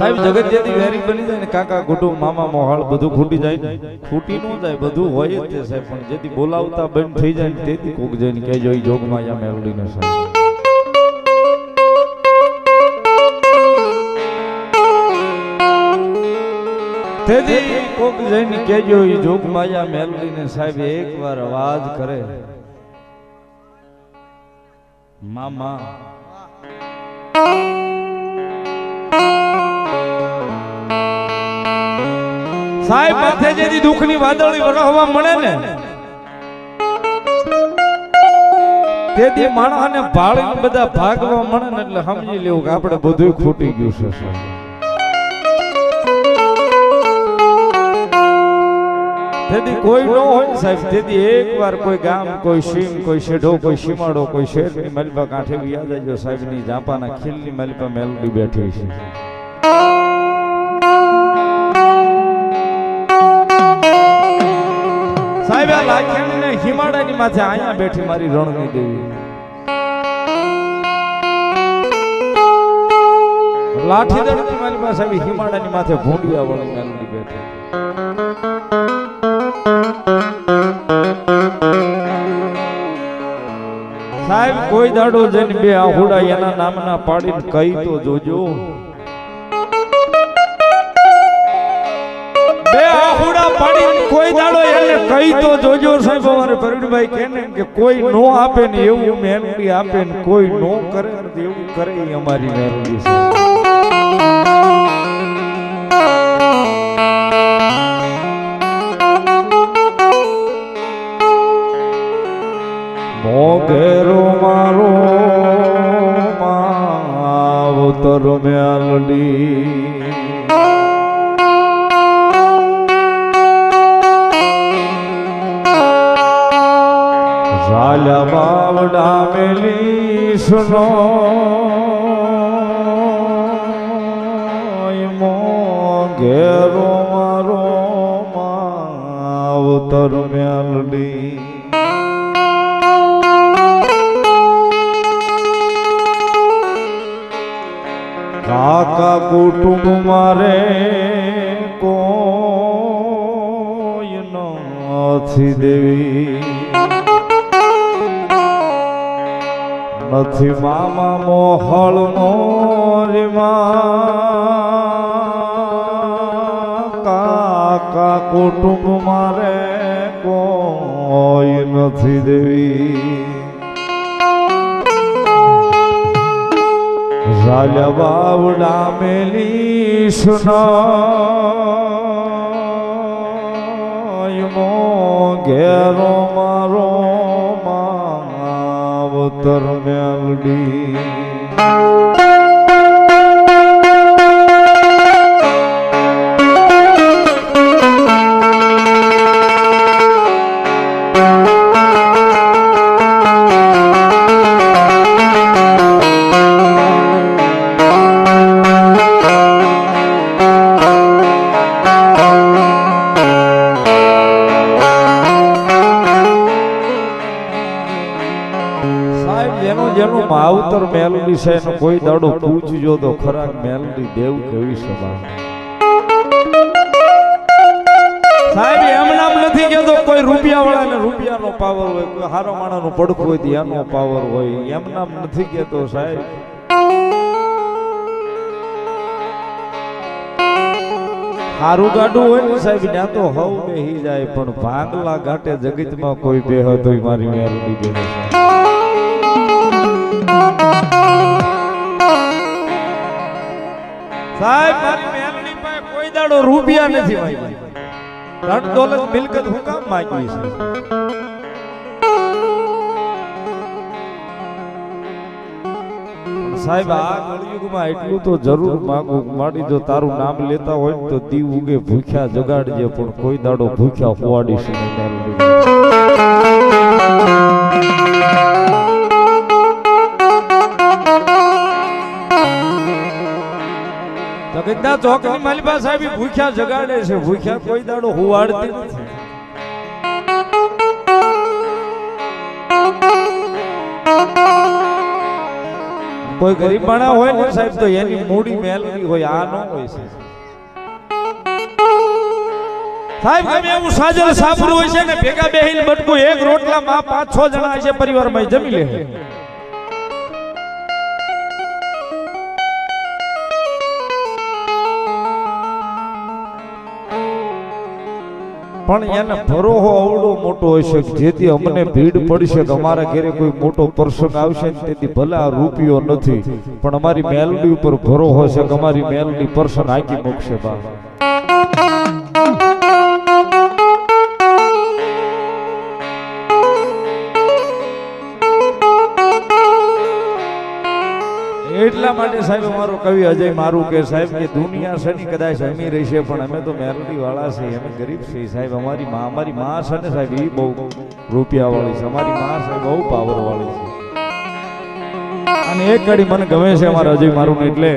સાહેબ જગત જેથી વેરી બની જાય ને કાકા કુટુંબ મામા મોહાળ બધું ખૂટી જાય ને. ખૂટી ન જાય બધું હોય જ છે સાહેબ પણ જેથી બોલાવતા બંધ થઈ જાય ને તેથી કોક જઈને કહેજો જોઈ જોગમાં યા મેલડીને સાહેબ. તેથી કોક જઈને કહેજો જોગમાં યા મેલડીને સાહેબ એકવાર અવાજ કરે. મામા. સાહેબ માથે જેથી દુઃખની વાદળી વરહવા મળે ને. તેથી માણસને ભાળીને બધા ભાગવા મળે ને એટલે સમજી લેવું કે આપણે બધું ખૂટી ગયું છે સાહેબ. તેથી કોઈ ન હોય ને સાહેબ. તેથી એકવાર કોઈ ગામ કોઈ સીમ કોઈ શેઢો કોઈ સીમાડો કોઈ શેરની મલબા કાંઠે યાદ આવજો સાહેબની જાપાના ખીલની મલબા મેલડી બેઠી છે. સાહેબ આ ને હિમાડાની માથે અહીંયા બેઠી મારી રણની દેવી. લાઠી દળની મારી પાસે આવી હિમાડાની માથે ભૂંડિયા વાળી મેલડી બેઠી. સાહેબ, કોઈ દાડો જઈને બે આહુડા એના નામના પાડીને કહી તો જોજો. કહી તો જોજો સાહેબ, અમારે પ્રવીણભાઈ કહે ને કે કોઈ નો આપે ને એવું મહેનતી આપે ને કોઈ નો કરે એવું કરે અમારી મહેનતી છે. કાકા કુટુંબ મારે કોઈ નથી દેવી નથી મામા મોહળ મોરીમાં કાકા કુટુંબ મારે કોઈ નથી દેવી બાવડા મેલી સુનાય મો ઘેરો મારો માવતર મેલડી સાહેબ જેનું જેનું માવતર મેલડી છે, એનો કોઈ દાડો પૂછજો તો ખરા મેલડી દેવ કેવી સભા. સાહેબ, એમ નામ નથી કેતો કોઈ રૂપિયા વાળાને રૂપિયાનો પાવર હોય, કોઈ હારો માણાનો પડખું હોય ત્યાંનો પાવર હોય. એમ નામ નથી કેતો સાહેબ. હારું ગાડું હોય ને સાહેબ, ત્યાં તો હવ બેહી જાય, પણ ભાંગલા ઘાટે જગતમાં કોઈ બેહો તોય મારી મેલડી બેહે. સાહેબ, મારી મેલડી પાસે કોઈ દાડો રૂપિયા નથી ભાઈ. ધન દોલત મિલકત હું કામ માંગી છે? સાહેબ, આ કળિયુગમાં એટલું તો જરૂર માંગુ માડી જો તારું નામ લેતા હોય તો દીવ ઉગે ભૂખ્યા જગાડજે, પણ કોઈ દાડો ભૂખ્યા હોવાડીશું નહીં કીધા ચોકની માલિબા સાહેબ ભૂખ્યા જગાડે છે. ભૂખ્યા કોઈ દાડો હુવાડતી નથી. કોઈ ગરીબ માણા હોય ને સાહેબ તો એની મૂડી મેલવી હોય, આ ન હોય છે સાહેબ ગમે એવું સાજલ સાબરું હોય છે ને ભેગા બેહીને બટકું એક રોટલામાં પાંચ છ જણા છે પરિવારમાં જમી લે. પણ એને ભરોહો અવડો મોટો હશે જેથી અમને ભીડ પડશે કે અમારા ઘરે કોઈ મોટો પ્રસંગ આવશે તેથી ભલે આ રૂપિયો નથી, પણ અમારી મેલડી ઉપર ભરોહો છે કે અમારી મેલડી પર્સન આંકી મૂકશે બા. એટલા માટે સાહેબ અમારો કવિ અજય મારું કે સાહેબ કે દુનિયા છે ને કદાચ અમી રહી છે પણ અમે તો મેલડી વાળા છે અમે ગરીબ છીએ સાહેબ. અમારી માં અમારી માં છે ને સાહેબ એ બહુ રૂપિયા વાળી છે. અમારી માં સાહેબ બહુ પાવર વાળી છે. અને એક કડી મને ગમે છે અમારા અજય મારું એટલે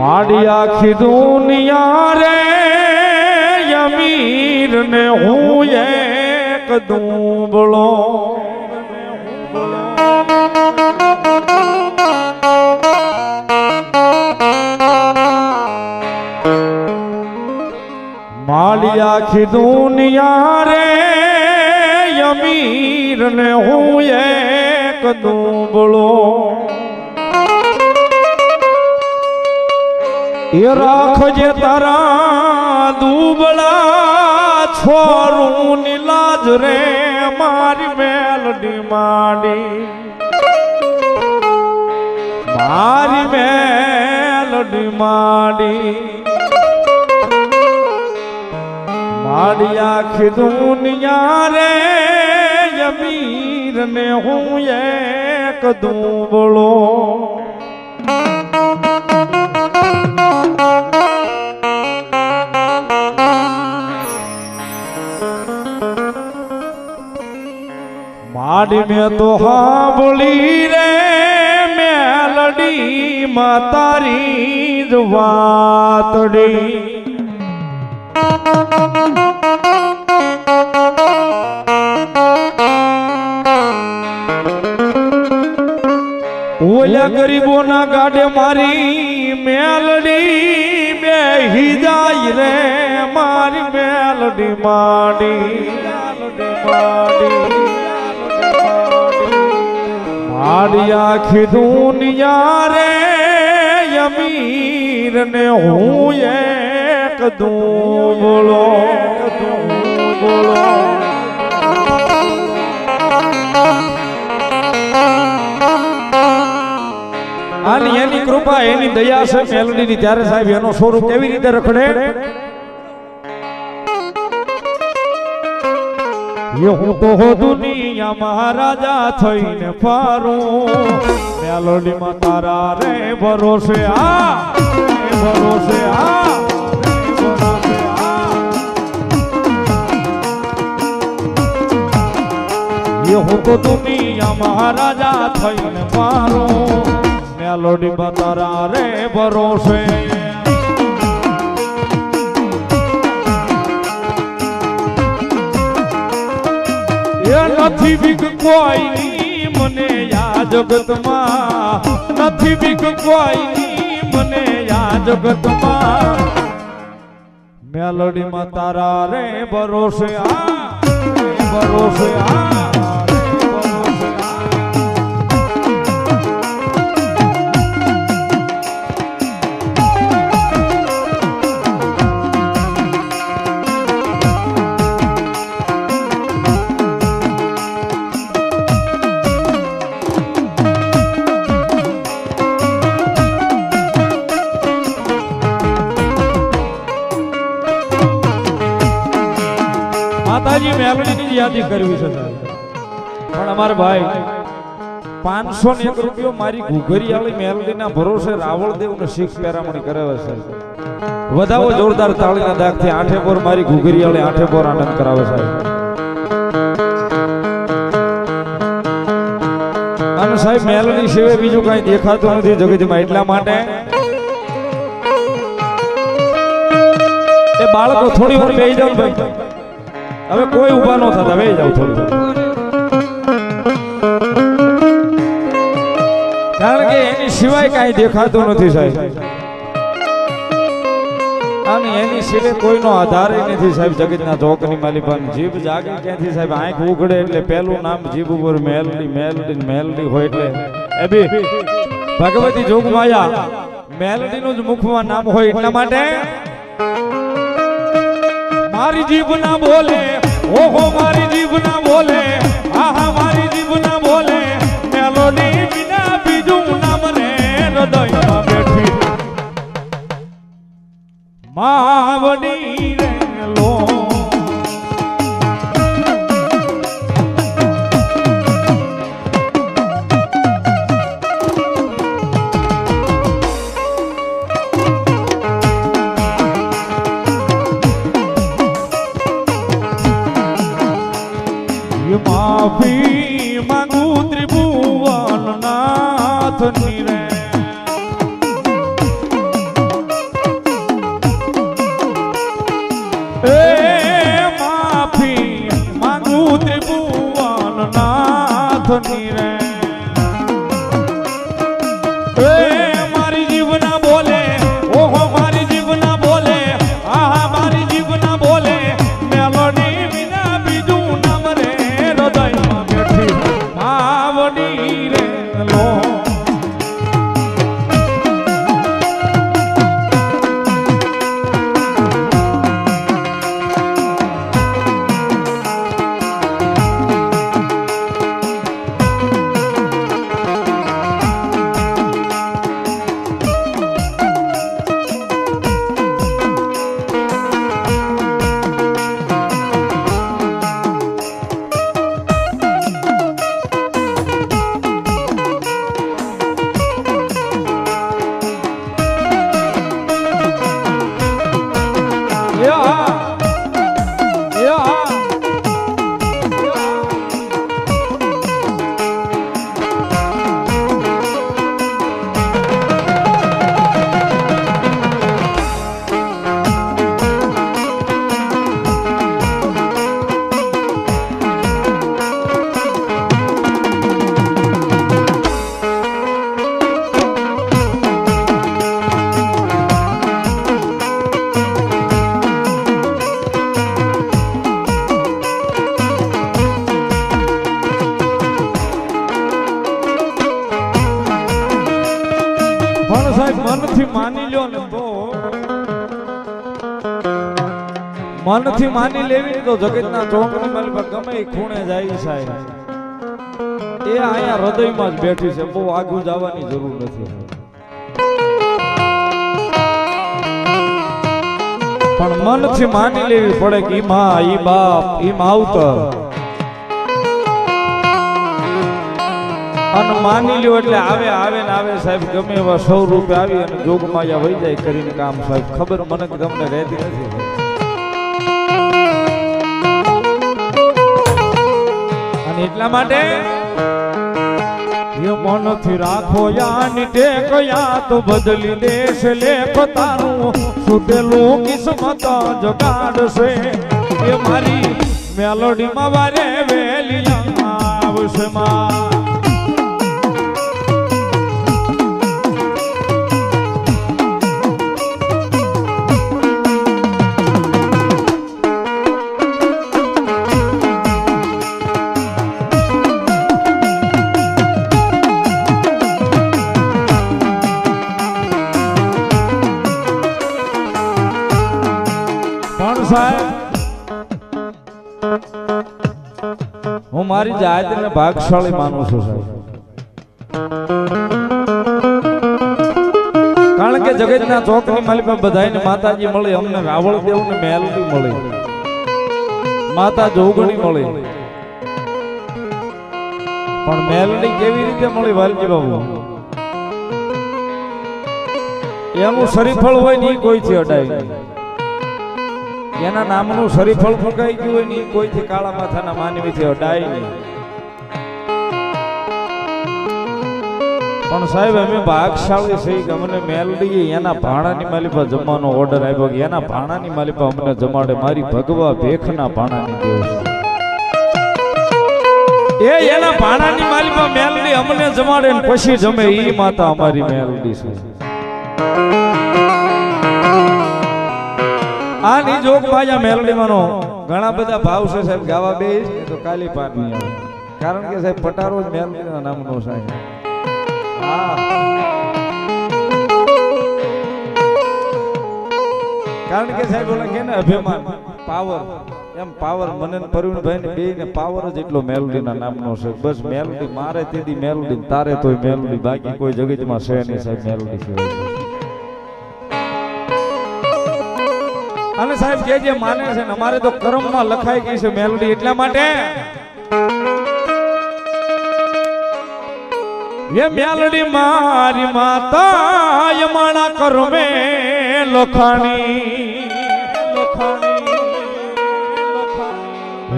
માડી આખી દુનિયા રે અમીર ને હું એક દુંબળો માળી આખી દુનિયા રે અમીર ને હું એક દુબળો. એ રાખજે તારા દુબળા છોરું, નીલાજ રે મારી મેલડી માડી. મારી મેલડી માડી. માડી આખી દુનિયા રે અમીર ને હું એક દુબળો માડી મેં તો હાંભળી રે મેલડી માં તારી જ વાતડી ઓલા ગરીબોના ગાડે મારી મેલડી બે જાય રે, મારી મેલડી માડી. મારી આખી દુનિયા રે. અમીર ને હું એક બોલો બોલો. આની એની કૃપા, એની દયા છે મેલડીની. ત્યારે સાહેબ એનો સ્વરૂપ કેવી રીતે રખડે? એ હું તો હો દુનિયા મહારાજા થઈને ફારું. મેલડીમાં તારા રે ભરોસે આ ભરોસે આ એ હું તો મહારાજા થઈને મારું મેલોડી બતારા રે ભરોસે. એ નથી બીક કોઈની મને યા જગતમાં નથી બીક કોઈની મને યા જગતમાં મેલડીમાં તારા રે ભરોસે આ ભરોસે આ. યાદી કરવી છે પણ અમારા ભાઈ પાંચસો ને એક રૂપિયો મારી ઘુઘરિયાળી મેલડી ના ભરોસે રાવળ દેવ ને શીખ પેરામણી કરાવે છે. વધાવો જોરદાર તાળીના દાગથી આઠે પોર મારી ઘુઘરિયાળી આઠે પોર આનંદ કરાવે છે. અને સાહેબ, મેલડી સિવાય બીજું કઈ દેખાતું નથી જગતમાં એટલા માટે એ બાળકો થોડી વાર બેસી જાવ ભાઈ. હવે કોઈ ઊભા ન થતા હવે જાવ થોડું કારણ કે એની સિવાય કાંઈ દેખાતું નથી સાહેબ. અને એની સિવાય કોઈનો આધાર નથી સાહેબ જગતના ધોકની માલિકાની જીભ જાગે ક્યાંથી સાહેબ? આંખ ઉગડે એટલે પહેલું નામ જીભ ઉપર મેલડી મેલડી મેલડી હોય એટલે. એ બી ભગવતી જોગમાયા. મેલડીનું જ મુખમાં નામ હોય એટલા માટે મારી જીભ ના બોલે, ઓહો, મારી જીભ ના બોલે, આહા, મારી જીભ ના બોલે, મેલોડી વિના બીજું નામ રે, હૃદયમાં બેઠી. માવડી માફી માંગુ ત્રિભુવન નાથની રે. મનથી માની લ્યો તો. મનથી માની લેવી તો જગતના ચોકની માલિકા ગમે ખૂણે જાય સાહેબ. એ અહીંયા હૃદયમાં જ બેઠી છે, બહુ આગું જવાની જરૂર નથી. પણ મનથી માની લેવી પડે કે ઈ માં, ઈ બાપ, ઈ માવતર. અને માની લ્યો એટલે આવે આવે ને આવે સાહેબ, ગમે એવા સૌ રૂપે આવી અને જોગમાયા વહી જાય કરીને કામ સાહેબ. ખબર મને તમને રહેતી નથી અને એટલા માટે એ મનથી રાખો યાની ટેક યા તો બદલી દેશ, લેખ તારું. સુટેલું કિસ્મત જગાડશે. એ મારી મેલોડીમાં વારે વેલી આવશે માં સાહેબ હું મારી જાતને ભાગશાળી માનું છું, સાહેબ. કારણ કે જગતના ચોકની પણ બધાને માતાજી મળી, અમને રાવળ દેવ ને મેલડી મળી. માતા જોગણી મળી. પણ મેલડી કેવી રીતે મળી, વાલજી બાબુ? એનું શરીફળ હોય ને ઈ કોઈથી અડાય એના નામનું શરીફળ ફૂંકાઈ ગયું હોય ને કોઈથી કાળા માથાના માનવીથી અડાય નહીં. પણ સાહેબ, અમે ભાગશાળી થઈ કે અમને મેલડી એના ભાણાની માલિપા જમવાનો ઓર્ડર આવ્યો કે એના ભાણાની માલિપા અમને જમાડે, મારી ભગવા ભેખના ભાણાની દેવ એ એના ભાણાની માલિપા મેલડી અમને જમાડે ને પછી જમે ઈ માતા અમારી મેલડી છે. આની જોગ ભાજા મેલડીમાંનો ઘણા બધા ભાવ છે સાહેબ, ગાવા બે તો કાલી પાર નહીં આવે. કારણ કે સાહેબ, પટારો જ મેલડીના નામનો સાહેબ. કારણ કે સાહેબ, ઓલા કે ને અભિમાન પાવર એમ પાવર મને ને પ્રવીણભાઈ ને બે ને પાવર જ એટલો મેલોડીના નામનો છે. બસ મેલોડી, મારે તેથી મેલોડી તારે તોય મેલોડી, બાકી કોઈ જગતમાં છે નહીં સાહેબ, મેલોડી સિવાય. અને સાહેબ જે જે માને છે ને, અમારે તો કર્મમાં લખાઈ ગઈ છે મેલોડી એટલા માટે. એ મેલડી મારી માતા યમાણા કરમે લખાણી.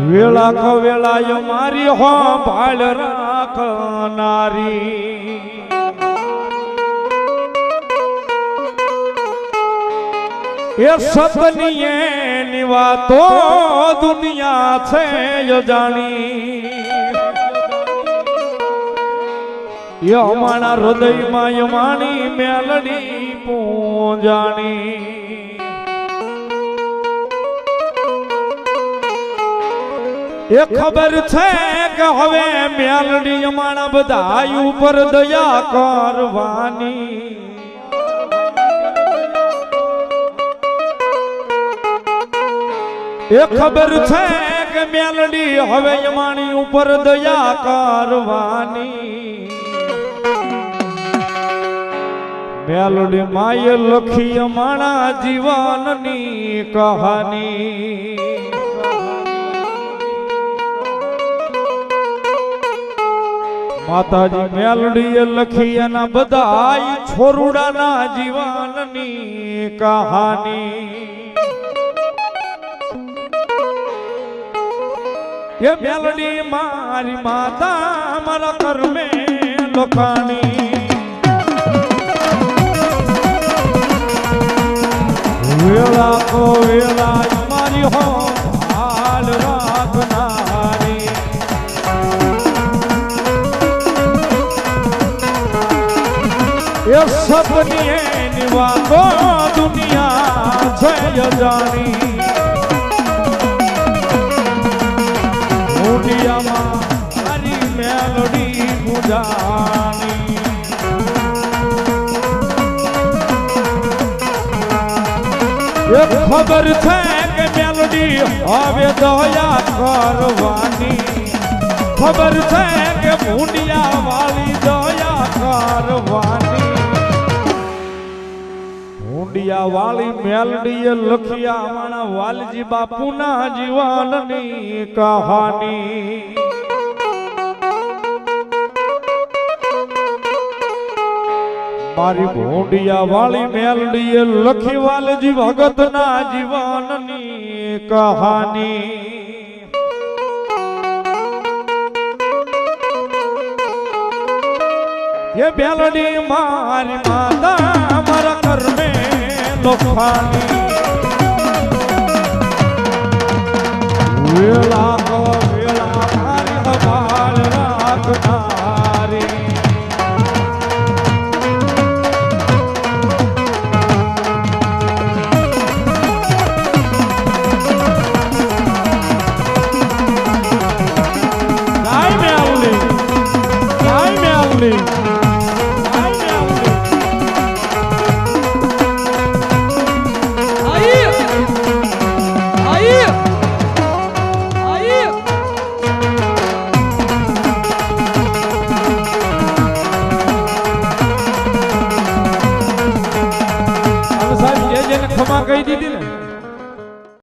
વેળા ખ વેળા મારી હો ભાળ રાખનારી એ સતની એની વાતો દુનિયા છે જાણી. યમાણા હૃદયમાં યમાણી મેલડી પૂજાણી એ ખબર છે કે હવે મેલડી યમાણા બધા ઉપર દયા કરવાની. એ ખબર છે કે મેલડી હવે યમાણી ઉપર દયા કરવાની. મેલડી માય લખી માણા જીવનની કહાની. માતાજી મેલડીએ લખી એના બધા છોરુડાના જીવનની કહાની. એ મેલડી મારી માતા, મારા કર્મે લોકાની વેળા કો વેળા મારી હો, હાલ રાખનારી એ સપની એની વાતો દુનિયા જય જાણી ખબર છે કે મેલડી? હવે દયા કરવાની. ખબર છે કે ભૂંડિયા વાળી દયા કરવાની. ભૂંડિયા વાળી મેલડીએ લખ્યા માણા વાલજી બાપુના જીવનની કહાની. મારી ભોંડિયા વાળી મેલડીએ લખી વાલજી ભગતના જીવનની કહાની. એ બેલડી મારી માતા, મારા કર્મે લોખાની વેળા વેળા